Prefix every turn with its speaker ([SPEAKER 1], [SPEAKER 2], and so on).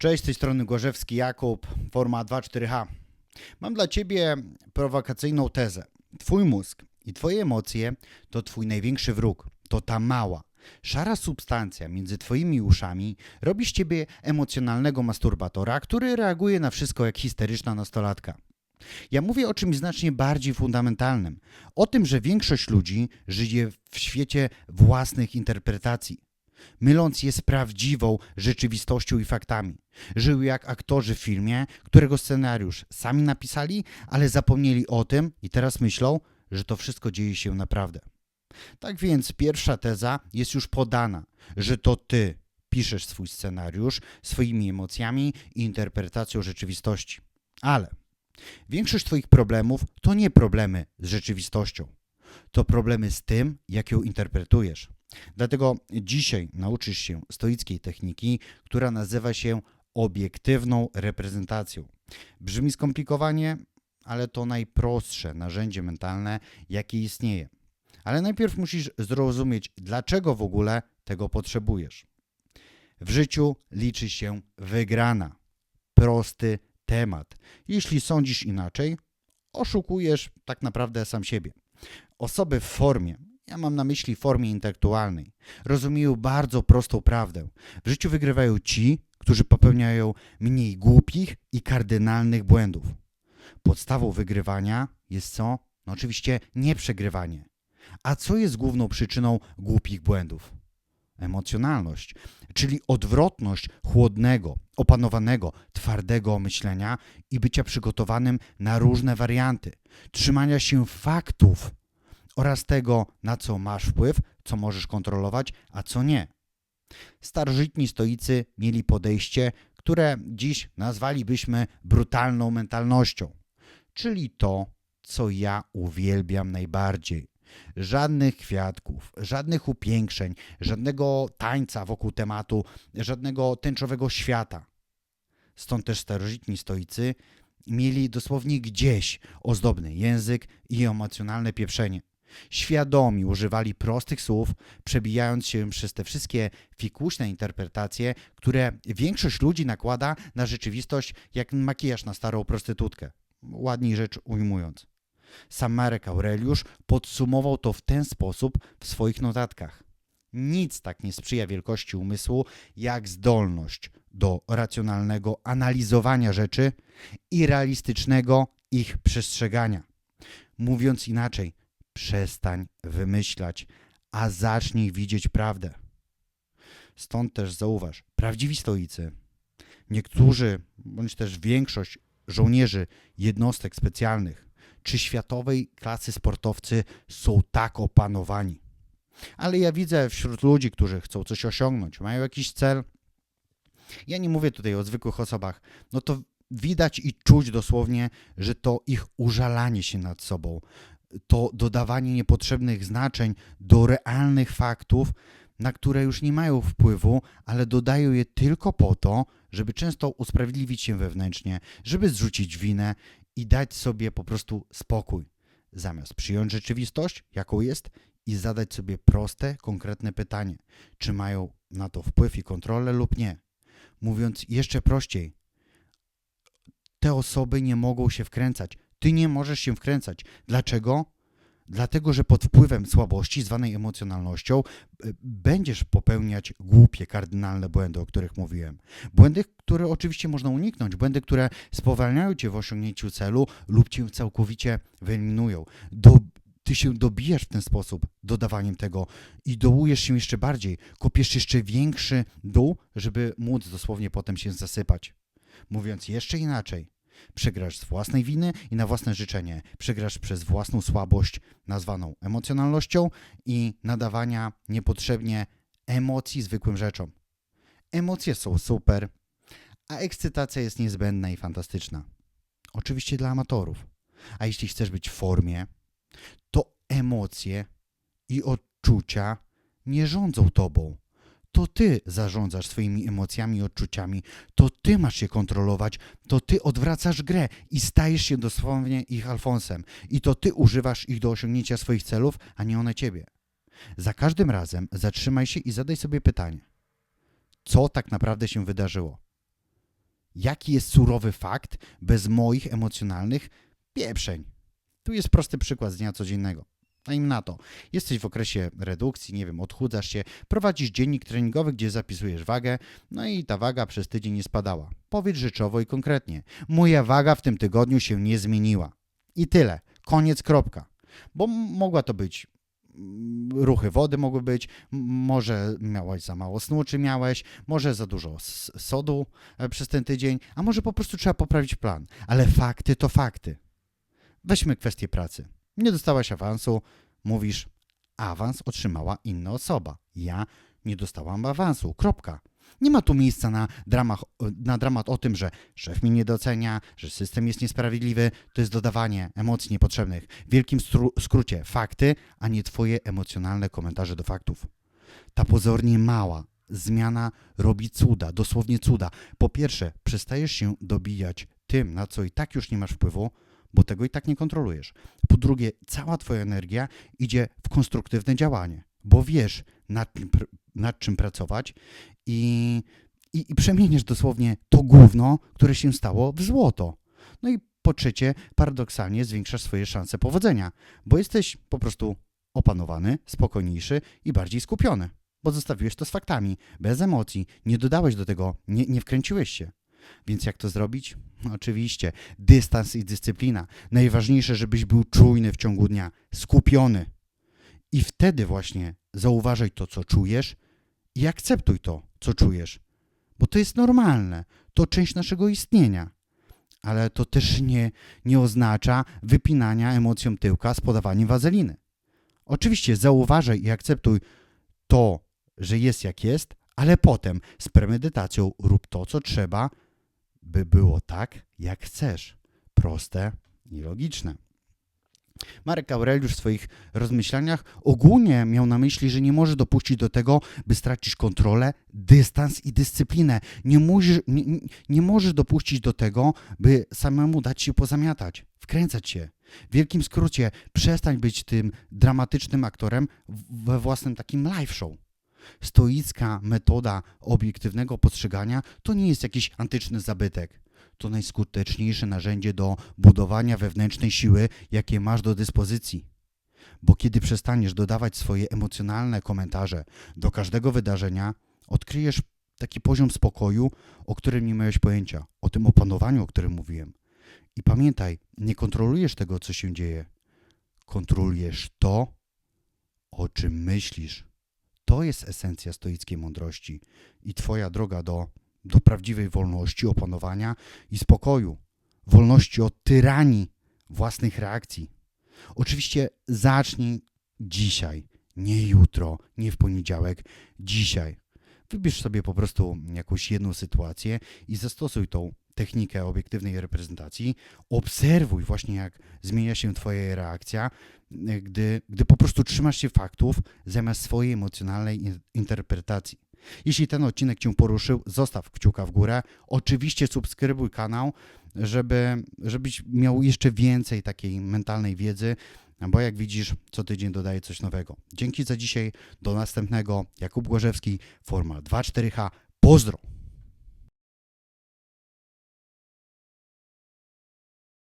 [SPEAKER 1] Cześć, z tej strony Gorzewski Jakub, forma 2.4H. Mam dla Ciebie prowokacyjną tezę. Twój mózg i Twoje emocje to Twój największy wróg. To ta mała, szara substancja między Twoimi uszami robi z Ciebie emocjonalnego masturbatora, który reaguje na wszystko jak histeryczna nastolatka. Ja mówię o czymś znacznie bardziej fundamentalnym. O tym, że większość ludzi żyje w świecie własnych interpretacji myląc je z prawdziwą rzeczywistością i faktami. Żyły jak aktorzy w filmie, którego scenariusz sami napisali, ale zapomnieli o tym i teraz myślą, że to wszystko dzieje się naprawdę. Tak więc pierwsza teza jest już podana, że to ty piszesz swój scenariusz swoimi emocjami i interpretacją rzeczywistości. Ale większość twoich problemów to nie problemy z rzeczywistością. To problemy z tym, jak ją interpretujesz. Dlatego dzisiaj nauczysz się stoickiej techniki, która nazywa się obiektywną reprezentacją. Brzmi skomplikowanie, ale to najprostsze narzędzie mentalne, jakie istnieje. Ale najpierw musisz zrozumieć, dlaczego w ogóle tego potrzebujesz. W życiu liczy się wygrana. Prosty temat. Jeśli sądzisz inaczej, oszukujesz tak naprawdę sam siebie. Osoby w formie, ja mam na myśli formie intelektualnej, rozumieją bardzo prostą prawdę. W życiu wygrywają ci, którzy popełniają mniej głupich i kardynalnych błędów. Podstawą wygrywania jest co? No oczywiście nie przegrywanie. A co jest główną przyczyną głupich błędów? Emocjonalność, czyli odwrotność chłodnego, opanowanego, twardego myślenia i bycia przygotowanym na różne warianty, trzymania się faktów oraz tego, na co masz wpływ, co możesz kontrolować, a co nie. Starożytni stoicy mieli podejście, które dziś nazwalibyśmy brutalną mentalnością, czyli to, co ja uwielbiam najbardziej. Żadnych kwiatków, żadnych upiększeń, żadnego tańca wokół tematu, żadnego tęczowego świata. Stąd też starożytni stoicy mieli dosłownie gdzieś ozdobny język i emocjonalne pieprzenie. Świadomi używali prostych słów, przebijając się przez te wszystkie fikuśne interpretacje, które większość ludzi nakłada na rzeczywistość jak makijaż na starą prostytutkę. Ładniej rzecz ujmując. Sam Marek Aureliusz podsumował to w ten sposób w swoich notatkach. Nic tak nie sprzyja wielkości umysłu, jak zdolność do racjonalnego analizowania rzeczy i realistycznego ich przestrzegania. Mówiąc inaczej, przestań wymyślać, a zacznij widzieć prawdę. Stąd też zauważ, prawdziwi stoicy, niektórzy, bądź też większość żołnierzy jednostek specjalnych czy światowej klasy sportowcy są tak opanowani. Ale ja widzę wśród ludzi, którzy chcą coś osiągnąć, mają jakiś cel. Ja nie mówię tutaj o zwykłych osobach, no to widać i czuć dosłownie, że to ich użalanie się nad sobą, to dodawanie niepotrzebnych znaczeń do realnych faktów, na które już nie mają wpływu, ale dodają je tylko po to, żeby często usprawiedliwić się wewnętrznie, żeby zrzucić winę i dać sobie po prostu spokój, zamiast przyjąć rzeczywistość, jaką jest, i zadać sobie proste, konkretne pytanie, czy mają na to wpływ i kontrolę lub nie. Mówiąc jeszcze prościej, te osoby nie mogą się wkręcać, ty nie możesz się wkręcać. Dlaczego? Dlatego, że pod wpływem słabości, zwanej emocjonalnością, e, będziesz popełniać głupie, kardynalne błędy, o których mówiłem. Błędy, które oczywiście można uniknąć, błędy, które spowalniają cię w osiągnięciu celu lub cię całkowicie wyeliminują. Do, ty się dobijasz w ten sposób dodawaniem tego i dołujesz się jeszcze bardziej, kopiesz jeszcze większy dół, żeby móc dosłownie potem się zasypać. Mówiąc jeszcze inaczej, Przegrasz z własnej winy i na własne życzenie. Przegrasz przez własną słabość, nazwaną emocjonalnością i nadawania niepotrzebnie emocji zwykłym rzeczom. Emocje są super, a ekscytacja jest niezbędna i fantastyczna. Oczywiście dla amatorów. A jeśli chcesz być w formie, to emocje i odczucia nie rządzą tobą to ty zarządzasz swoimi emocjami i odczuciami, to ty masz je kontrolować, to ty odwracasz grę i stajesz się dosłownie ich Alfonsem i to ty używasz ich do osiągnięcia swoich celów, a nie one ciebie. Za każdym razem zatrzymaj się i zadaj sobie pytanie: co tak naprawdę się wydarzyło? Jaki jest surowy fakt bez moich emocjonalnych pieprzeń? Tu jest prosty przykład z dnia codziennego. Dajmy na to. Jesteś w okresie redukcji, nie wiem, odchudzasz się, prowadzisz dziennik treningowy, gdzie zapisujesz wagę, no i ta waga przez tydzień nie spadała. Powiedz rzeczowo i konkretnie. Moja waga w tym tygodniu się nie zmieniła. I tyle. Koniec, kropka. Bo mogła to być mm, ruchy wody mogły być, może miałeś za mało snu, czy miałeś, może za dużo sodu e, przez ten tydzień, a może po prostu trzeba poprawić plan. Ale fakty to fakty. Weźmy kwestię pracy. Nie dostałaś awansu, mówisz, awans otrzymała inna osoba. Ja nie dostałam awansu. Kropka. Nie ma tu miejsca na, dramach, na dramat o tym, że szef mnie nie docenia, że system jest niesprawiedliwy. To jest dodawanie emocji niepotrzebnych. W wielkim skrócie fakty, a nie twoje emocjonalne komentarze do faktów. Ta pozornie mała zmiana robi cuda, dosłownie cuda. Po pierwsze, przestajesz się dobijać tym, na co i tak już nie masz wpływu, bo tego i tak nie kontrolujesz. Po drugie, cała Twoja energia idzie w konstruktywne działanie, bo wiesz, nad, nad czym pracować i, i, i przemieniesz dosłownie to gówno, które się stało, w złoto. No i po trzecie, paradoksalnie zwiększasz swoje szanse powodzenia, bo jesteś po prostu opanowany, spokojniejszy i bardziej skupiony, bo zostawiłeś to z faktami, bez emocji, nie dodałeś do tego, nie, nie wkręciłeś się. Więc jak to zrobić? No, Oczywiście, dystans i dyscyplina. Najważniejsze, żebyś był czujny w ciągu dnia, skupiony. I wtedy właśnie zauważaj to, co czujesz i akceptuj to, co czujesz. Bo to jest normalne, to część naszego istnienia. Ale to też nie, nie oznacza wypinania emocjom tyłka z podawaniem wazeliny. Oczywiście zauważaj i akceptuj to, że jest jak jest, ale potem z premedytacją rób to, co trzeba, by było tak, jak chcesz. Proste i logiczne. Marek Aureliusz w swoich rozmyślaniach ogólnie miał na myśli, że nie może dopuścić do tego, by stracić kontrolę, dystans i dyscyplinę. Nie, musisz, nie, nie- możesz dopuścić do tego, by samemu dać się pozamiatać, wkręcać się. W wielkim skrócie, przestań być tym dramatycznym aktorem we własnym takim live show. Stoicka metoda obiektywnego postrzegania to nie jest jakiś antyczny zabytek. To najskuteczniejsze narzędzie do budowania wewnętrznej siły, jakie masz do dyspozycji. Bo kiedy przestaniesz dodawać swoje emocjonalne komentarze do każdego wydarzenia, odkryjesz taki poziom spokoju, o którym nie miałeś pojęcia, o tym opanowaniu, o którym mówiłem. I pamiętaj, nie kontrolujesz tego, co się dzieje. Kontrolujesz to, o czym myślisz. To jest esencja stoickiej mądrości i Twoja droga do, do prawdziwej wolności, opanowania i spokoju. Wolności od tyranii własnych reakcji. Oczywiście zacznij dzisiaj, nie jutro, nie w poniedziałek, dzisiaj. Wybierz sobie po prostu jakąś jedną sytuację i zastosuj tą technikę obiektywnej reprezentacji. Obserwuj właśnie, jak zmienia się Twoja reakcja, y, gdy, gdy po prostu trzymasz się faktów zamiast swojej emocjonalnej in- interpretacji. Jeśli ten odcinek Cię poruszył, zostaw kciuka w górę. Oczywiście subskrybuj kanał, żeby, żebyś miał jeszcze więcej takiej mentalnej wiedzy, bo jak widzisz, co tydzień dodaję coś nowego. Dzięki za dzisiaj, do następnego. Jakub Głożewski, Forma 2.4H. Pozdro!